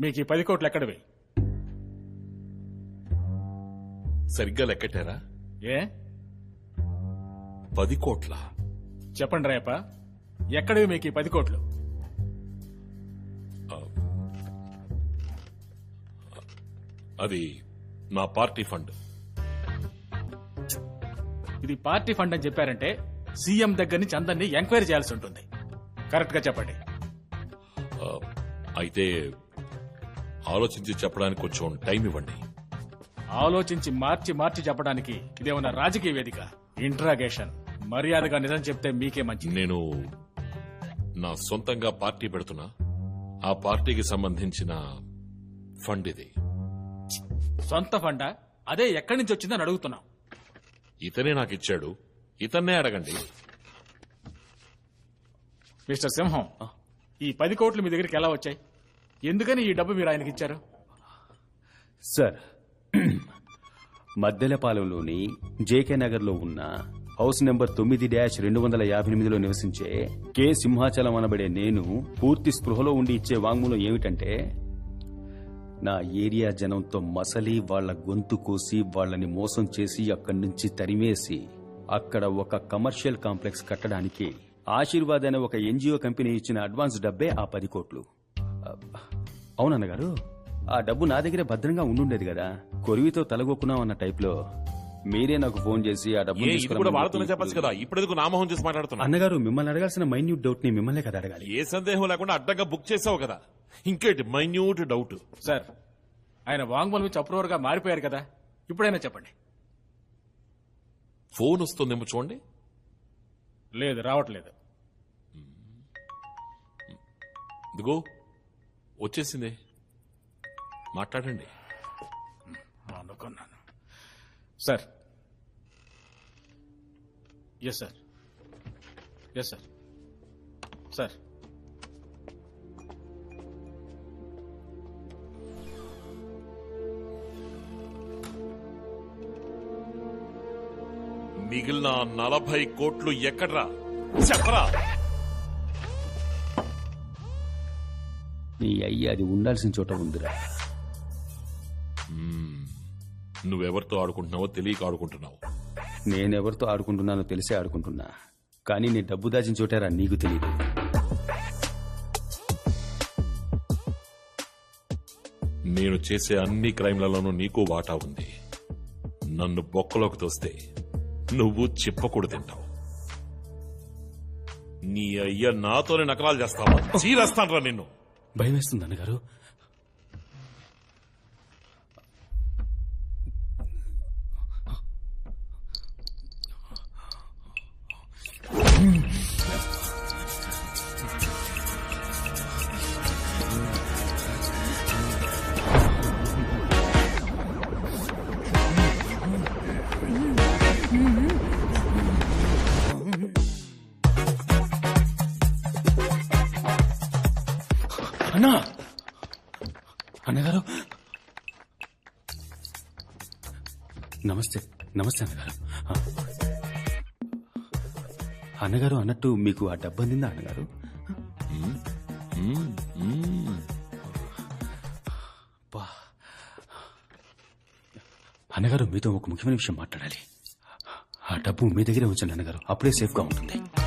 మీకు ఈ పది కోట్లు ఎక్కడివి? సరిగ్గా లెక్కటారా ఏ? పది కోట్ల? చెప్పండి రేప ఎక్కడివి మీకు ఈ పది కోట్లు? అది నా పార్టీ ఫండ్. ఇది పార్టీ ఫండ్ అని చెప్పారంటే సీఎం దగ్గర నుంచి అందరినీ ఎంక్వైరీ చేయాల్సి ఉంటుంది. కరెక్ట్గా చెప్పండి అయితే ఆలోచించి చెప్పడానికి కొంచెం టైం ఇవ్వండి. ఆలోచించి మార్చి మార్చి చెప్పడానికి ఇదేమన్నా రాజకీయ వేదిక. ఇంట్రాగేషన్ మర్యాదగా నిజం చెప్తే మీకే మంచిది. నేను నా సొంతంగా పార్టీ పెడుతున్నా. ఆ పార్టీకి సంబంధించిన ఫండ్ ఇది. సొంత ఫండా? అదే ఎక్కడి నుంచి వచ్చిందని అడుగుతున్నాం ఇతనే నాకు ఇచ్చాడు. ఇతన్నే అడగండి. మిస్టర్ సింహం ఈ పది కోట్లు మీ దగ్గరికి ఎలా వచ్చాయి? ఎందుకని ఈ డబ్బు మీరు ఆయనకి ఇచ్చారు? సార్ మద్దెలపాలెంలోని జేకే నగర్లో ఉన్న హౌస్ నెంబర్ తొమ్మిది డాష్ రెండు వందల యాభై ఎనిమిదిలో నివసించే కె సింహాచలం అనబడే నేను పూర్తి స్పృహలో ఉండి ఇచ్చే వాంగ్మూలం ఏమిటంటే నా ఏరియా జనంతో మసలి వాళ్ళ గొంతు కోసి వాళ్ళని మోసం చేసి అక్కడి నుంచి తరిమేసి అక్కడ ఒక కమర్షియల్ కాంప్లెక్స్ కట్టడానికి ఆశీర్వాద్ అనే ఒక ఎన్జిఓ కంపెనీ ఇచ్చిన అడ్వాన్స్ డబ్బే ఆ పది కోట్లు. అవునన్నగారు ఆ డబ్బు నా దగ్గరే భద్రంగా ఉండుండేది కదా. కొరివితో తలగొక్కున్నాం అన్న టైప్లో మీరే నాకు ఫోన్ చేసి ఆ డబ్బు ఏ ఇది కూడా వాళ్ళతోనే చెప్పచ్చు కదా. ఇప్పుడు ఎందుకు నామోహం చేసి మాట్లాడుతున్నా అన్నగారు మిమ్మల్ని అడగాల్సిన మైన్యూట్ డౌట్ని మిమ్మల్నే కదా అడగాలి. ఏ సందేహం లేకుండా అడ్డంగా బుక్ చేసావు కదా. ఇంకేంటి మైన్యూట్ డౌట్ సార్ ఆయన వాంగ్మూలం ఇచ్చి అప్రూవర్గా మారిపోయారు కదా. ఇప్పుడైనా చెప్పండి. ఫోన్ వస్తుందేమో చూడండి. లేదు రావట్లేదు. ఇదిగో. వచ్చేసింది. మాట్లాడండి. అనుకున్నాను sir. Yes sir yes sir sir మిగిలిన నలభై కోట్లు ఎక్కడ్రా? చెప్పరా? నీ అయ్యి అది ఉండాల్సిన చోట ఉందిరా. నువ్వెవరితో ఆడుకుంటున్నావో తెలియక ఆడుకుంటున్నావు. నేనెవరితో ఆడుకుంటున్నానో తెలిసే ఆడుకుంటున్నా. కానీ నీ డబ్బు దాచిన చోటారా నీకు తెలియదు నేను చేసే అన్ని క్రైమ్లలోనూ నీకు వాటా ఉంది. నన్ను బొక్కలోకి తోస్తే నువ్వు చిప్పకూడు తింటావు. నీ అయ్య నాతోనే నకలాలు చేస్తావా? చీరేస్తానరా నిన్ను. భయం వేస్తుంది అన్నగారు. అన్నా! అన్నగారు నమస్తే నమస్తే అన్నగారు. అన్నగారు అన్నట్టు మీకు ఆ డబ్బు అందిందా అన్నగారు. అన్నగారు మీతో ఒక ముఖ్యమైన విషయం మాట్లాడాలి. ఆ డబ్బు మీ దగ్గరే ఉంచండి అన్నగారు అప్పుడే సేఫ్గా ఉంటుంది.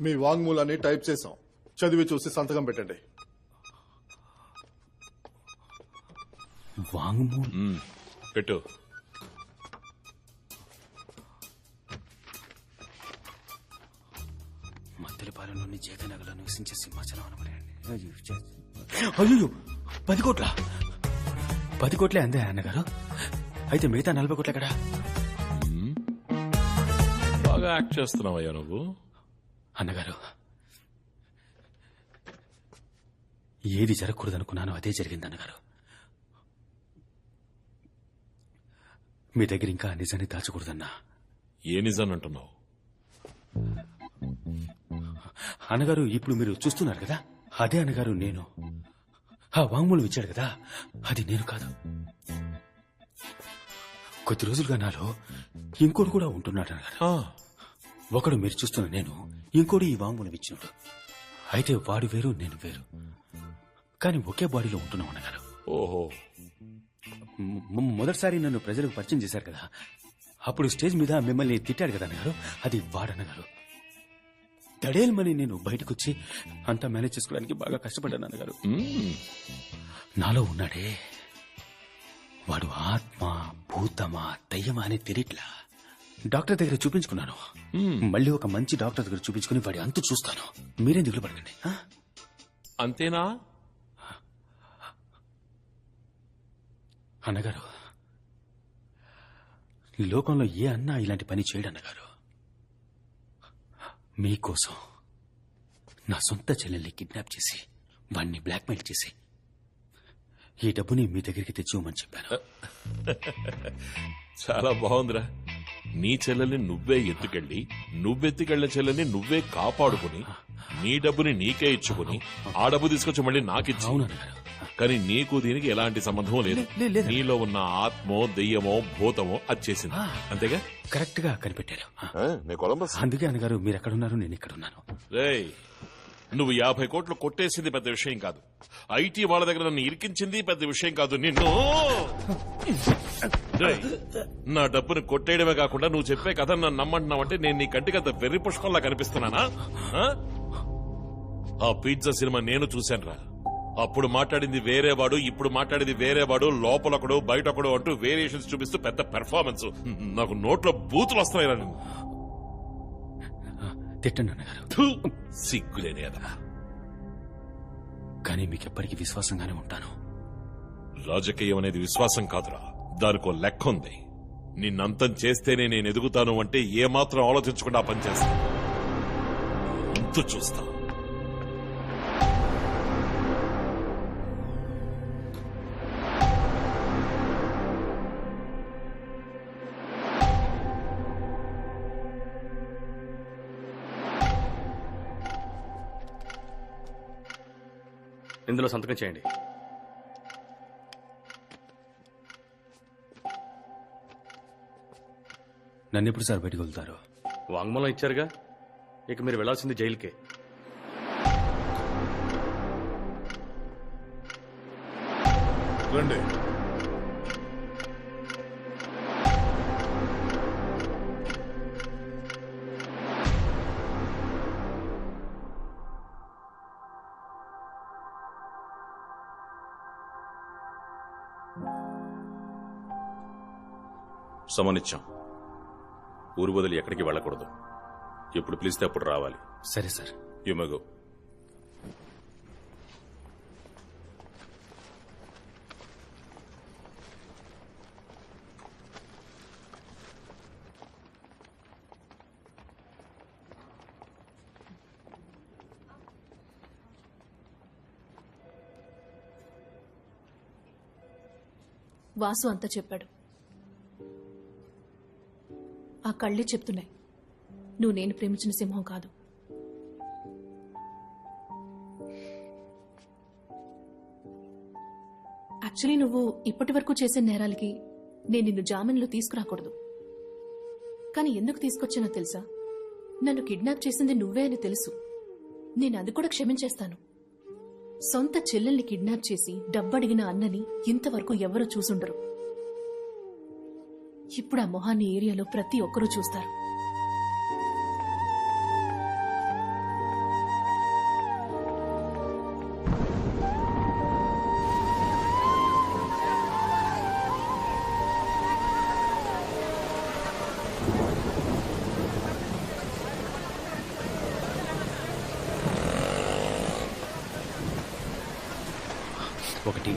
మీ వాంగ్మూలాన్ని టైప్ చేసాం చదివి చూసి సంతకం పెట్టండి. వాంగ్మూలం. పెట్టు. మద్దెలపాలెంలోని జగనగర్లో నివసించే సింహాచలం అనబడే అయ్యో పది కోట్ల? పది కోట్లే అందే అన్నగారు? అయితే మిగతా నలభై కోట్ల కదా బాగా యాక్ట్ చేస్తున్నావయ్యా నువ్వు. అన్నగారు. ఏది జరగకూడదనుకున్నానో అదే జరిగింది అన్నగారు. మీ దగ్గర ఇంకా నిజాన్ని దాచకూడదన్నా. ఏ నిజాన్ని అంటున్నావు? అన్నగారు ఇప్పుడు మీరు చూస్తున్నారు కదా? అదే అన్నగారు నేను. ఆ వాంగ్మూలం ఇచ్చాడు కదా? అది నేను కాదు. కొద్ది రోజులుగా నాలో ఇంకోడు కూడా ఉంటున్నాడు అన్నగారు. ఒకడు మీరు చూస్తున్న నేను ఇంకోటి ఈ వాంగ్మూలం ఇచ్చినాడు. అయితే వాడు వేరు నేను వేరు. కానీ ఒకే బాడీలో ఉంటున్నాం అన్నగారు. ఓహో. మొదటిసారి నన్ను ప్రజలకు పరిచయం చేశారు కదా. అప్పుడు స్టేజ్ మీద మిమ్మల్ని తిట్టాడు కదా అన్నగారు. అది వాడన్నగారు దడేల్మని నేను బయటకు వచ్చి అంతా మేనేజ్ చేసుకోవడానికి బాగా కష్టపడ్డాను అన్నగారు. నాలో ఉన్నాడే. వాడు ఆత్మ భూతమా దయ్యమా అని తెలియట్లా. డాక్టర్ దగ్గర చూపించుకున్నాను. మళ్ళీ ఒక మంచి డాక్టర్ దగ్గర చూపించుకుని వాడి అంతు చూస్తాను. మీరేం దిగులు పడకండి? అంతేనా? అన్నగారు ఈ లోకంలో ఏ అన్నా ఇలాంటి పని చేయడు అన్నగారు. మీకోసం నా సొంత చెల్లెల్ని కిడ్నాప్ చేసి వాణ్ణి బ్లాక్మెయిల్ చేసి ఈ డబ్బుని మీ దగ్గరికి తెచ్చివ్వమని చెప్పాను. చాలా బాగుందిరా. నీ చెల్లెల్ని నువ్వే ఎత్తుకెళ్ళి నువ్వెత్తుకెళ్ళిన చెల్లెల్ని నువ్వే కాపాడుకుని నీ డబ్బుని నీకే ఇచ్చుకుని ఆ డబ్బు తీసుకొచ్చి మళ్ళీ నాకిచ్చి. కానీ నీకు దీనికి ఎలాంటి సంబంధం లేదు. నీలో ఉన్న ఆత్మో దెయ్యమో భూతమో అది చేసింది. అంతేగా? కరెక్ట్గా కనిపెట్టారు. ఆ, నే కొలంబస్. అందుకే అన్నగారు మీరు ఎక్కడున్నారు నేను ఇక్కడున్నాను రేయ్ నువ్వు యాభై కోట్లు కొట్టేసింది పెద్ద విషయం కాదు. ఐటీ వాళ్ళ దగ్గర నన్ను ఇరికించింది పెద్ద విషయం కాదు. నిన్ను! రేయ్, నా డబ్బును కొట్టేయడమే కాకుండా నువ్వు చెప్పే కథ నన్ను నమ్మంటున్నావంటే నేను నీ కంటికంత వెర్రి పుష్పంలా కనిపిస్తున్నానా? ఆ? ఆ పిజ్జా సినిమా నేను చూశానురా. అప్పుడు మాట్లాడింది వేరేవాడు ఇప్పుడు మాట్లాడింది వేరేవాడు లోపలొకడు బయటొకడు అంటూ వేరియేషన్స్ చూపిస్తూ పెద్ద పెర్ఫార్మెన్స్ నాకు నోట్లో బూతులు వస్తున్నాయి నిన్ను. తిట్టండి అన్నగారు సిగ్గులేని అదమా కానీ మీకు ఎప్పటికీ విశ్వాసంగానే ఉంటాను. రాజకీయం అనేది విశ్వాసం కాదురా. దానికో లెక్క ఉంది. నిన్నంతం చేస్తేనే నేను ఎదుగుతాను అంటే ఏమాత్రం ఆలోచించకుండా ఆ పని చేస్తా. అంతు చూస్తా. ఇందులో సంతకం చేయండి. నన్ను ఎప్పుడు సార్ బయటకు వెళ్తారు? వాంగ్మూలం ఇచ్చారుగా? ఇక మీరు వెళ్ళాల్సింది జైలుకే. రండి. సమనిచ్చాం. ఊరు వదిలి ఎక్కడికి వెళ్ళకూడదు. ఎప్పుడు పిలిస్తే అప్పుడు రావాలి. సరే సార్. యుమగు వాసు అంతా చెప్పాడు. కళ్ళే చెప్తున్నాయి. నువ్వు నేను ప్రేమించిన సింహం కాదు. యాక్చువల్లీ నువ్వు ఇప్పటి వరకు చేసే నేరాలకి నేను నిన్ను జామీన్లో తీసుకురాకూడదు. కానీ ఎందుకు తీసుకొచ్చానో తెలుసా? నన్ను కిడ్నాప్ చేసింది నువ్వే అని తెలుసు. నేను అది కూడా క్షమించేస్తాను. సొంత చెల్లెల్ని కిడ్నాప్ చేసి డబ్బడిగిన అన్నని ఇంతవరకు ఎవరూ చూసుండరు. ఇప్పుడు ఆ మొహాన్ని ఏరియాలో ప్రతి ఒక్కరూ చూస్తారు. ఒకటి.